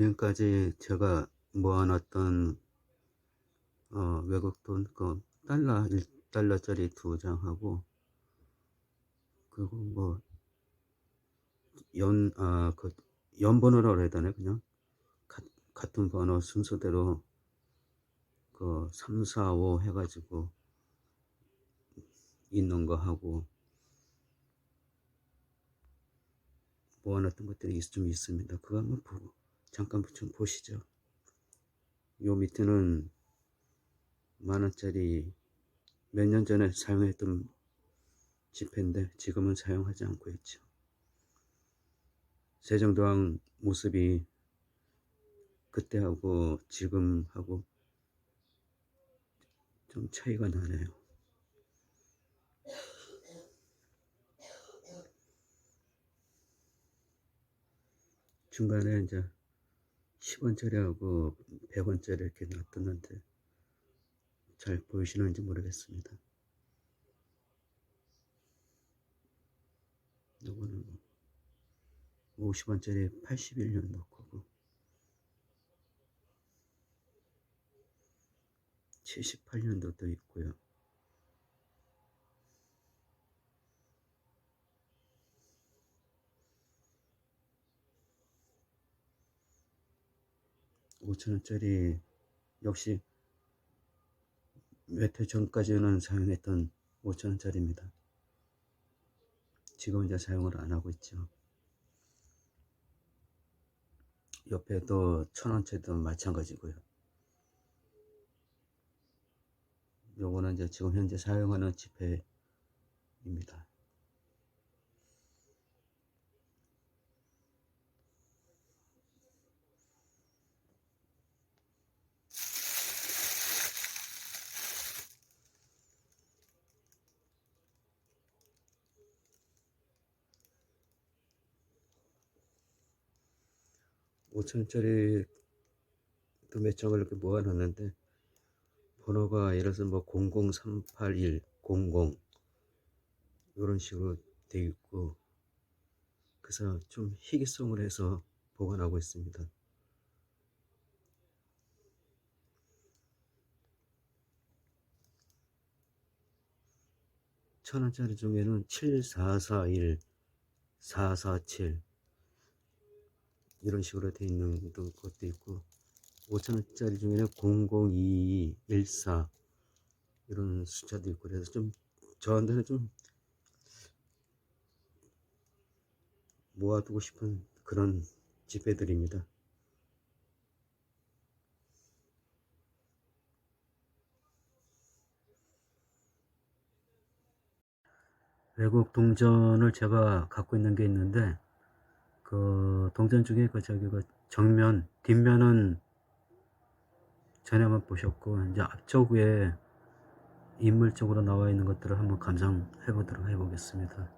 지금까지 제가 모아놨던 어, 외국 돈, 그 달러 1달러짜리 두 장하고 그리고 뭐 연, 아, 그 연번호라고 해야 되나 그냥 가, 같은 번호 순서대로 그 3, 4, 5 해가지고 있는 거 하고 모아놨던 것들이 좀 있습니다. 그거 한번 보고 잠깐 좀 보시죠. 요 밑에는 만원짜리 몇 년 전에 사용했던 지폐인데 지금은 사용하지 않고 있죠. 세종대왕 모습이 그때하고 지금하고 좀 차이가 나네요. 중간에 이제 10원짜리하고 100원짜리 이렇게 놔뒀는데 잘 보이시는지 모르겠습니다. 이거는 50원짜리 81년도 거고 78년도도 있고요. 오천원짜리 역시 몇해 전까지는 사용했던 5천원짜리입니다. 지금 이제 사용을 안 하고 있죠. 옆에도 천원짜리도 마찬가지고요. 요거는 이제 지금 현재 사용하는 지폐입니다. 오천원짜리 또몇 장을 이렇게 모아놨는데 번호가 예를 들어서 뭐 00381, 00 이런 식으로 되어 있고 그래서 좀 희귀성을 해서 보관하고 있습니다. 천 원짜리 중에는 7441, 447 이런 식으로 되어 있는 것도 있고 5천원짜리 중에는 0022, 14 이런 숫자도 있고 그래서 좀 저한테는 좀 모아두고 싶은 그런 지폐들입니다. 외국 동전을 제가 갖고 있는 게 있는데 그 동전 중에 그 저기 그 정면 뒷면은 전에만 보셨고 이제 앞쪽 에 인물적으로 나와 있는 것들을 한번 감상해 보도록 해 보겠습니다.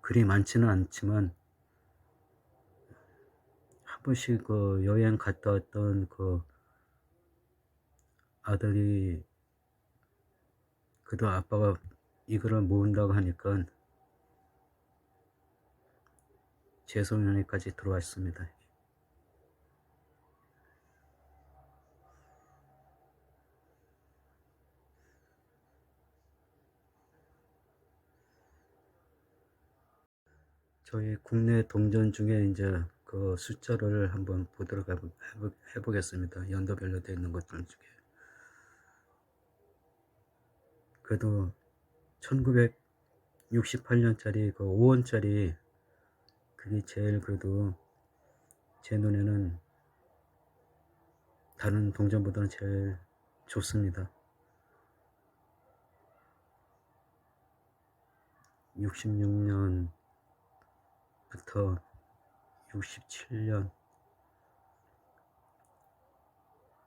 글이 많지는 않지만 한 번씩 그 여행 갔다 왔던 그 아들이 그도 아빠가 이거를 모은다고 하니까 제 손에까지 들어왔습니다. 저희 국내 동전 중에 이제 그 숫자를 한번 보도록 해보, 해보 겠습니다. 연도별로 되어 있는 것들 중에. 그래도 1968년짜리 그 5원짜리 그게 제일 그래도 제 눈에는 다른 동전보다는 제일 좋습니다. 66년부터 67년.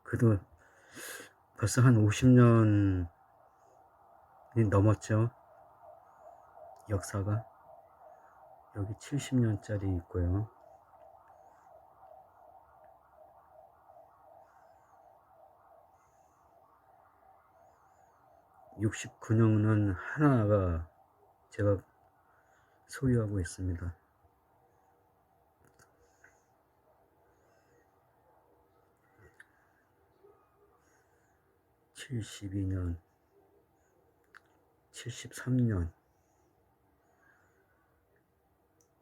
그래도 벌써 한 50년이 넘었죠. 역사가. 여기 70년짜리 있고요. 69년은 하나가 제가 소유하고 있습니다. 칠십이 년, 칠십삼 년,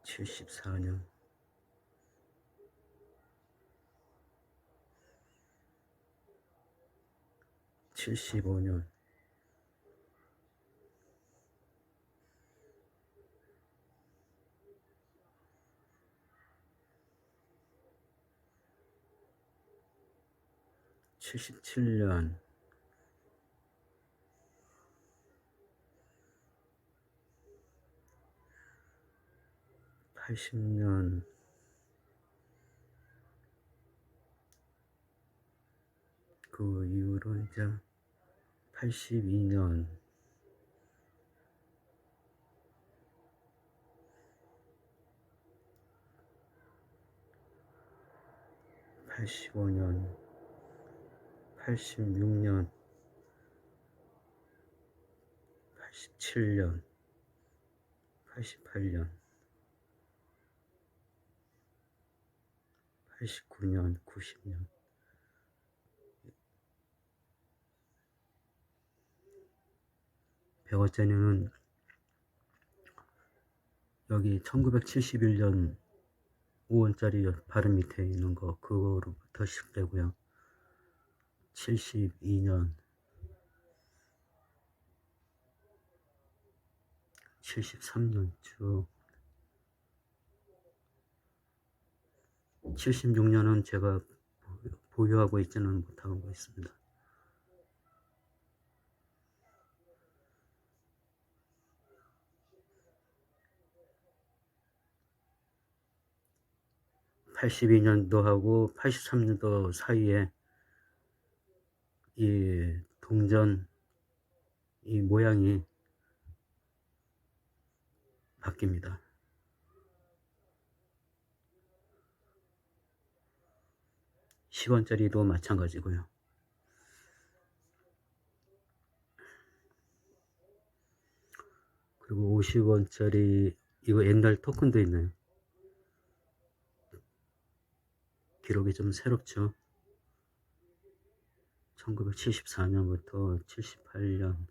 칠십사 년, 칠십오 년, 칠십칠 년, 팔십 년, 그 이후로 이제 팔십이 년, 팔십오 년, 팔십육 년, 팔십칠 년, 팔십팔 년, 팔십구 년, 구십 년, 백원짜리는 여기 1971년 5원짜리 바로 밑에 있는 거 그거로부터 시작되고요. 72년 73년 쭉 76년은 제가 보유하고 있지는 못하고 있습니다. 팔십이 년도하고 팔십삼 년도 사이에 이 동전 이 모양이 바뀝니다. 십 원짜리도 마찬가지고요. 그리고 오십 원짜리 이거 옛날 토큰도 있네요. 기록이 좀 새롭죠. 1974년부터 78년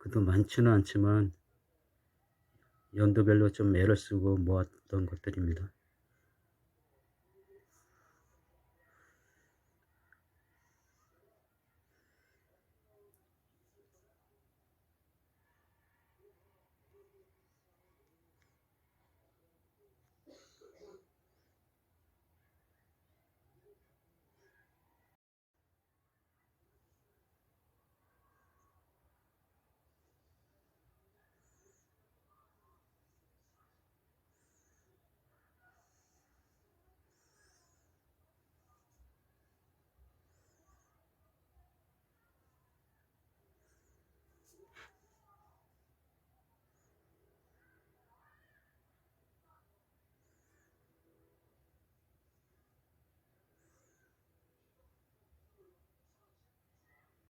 그도 많지는 않지만 연도별로 좀 애를 쓰고 모았던 것들입니다.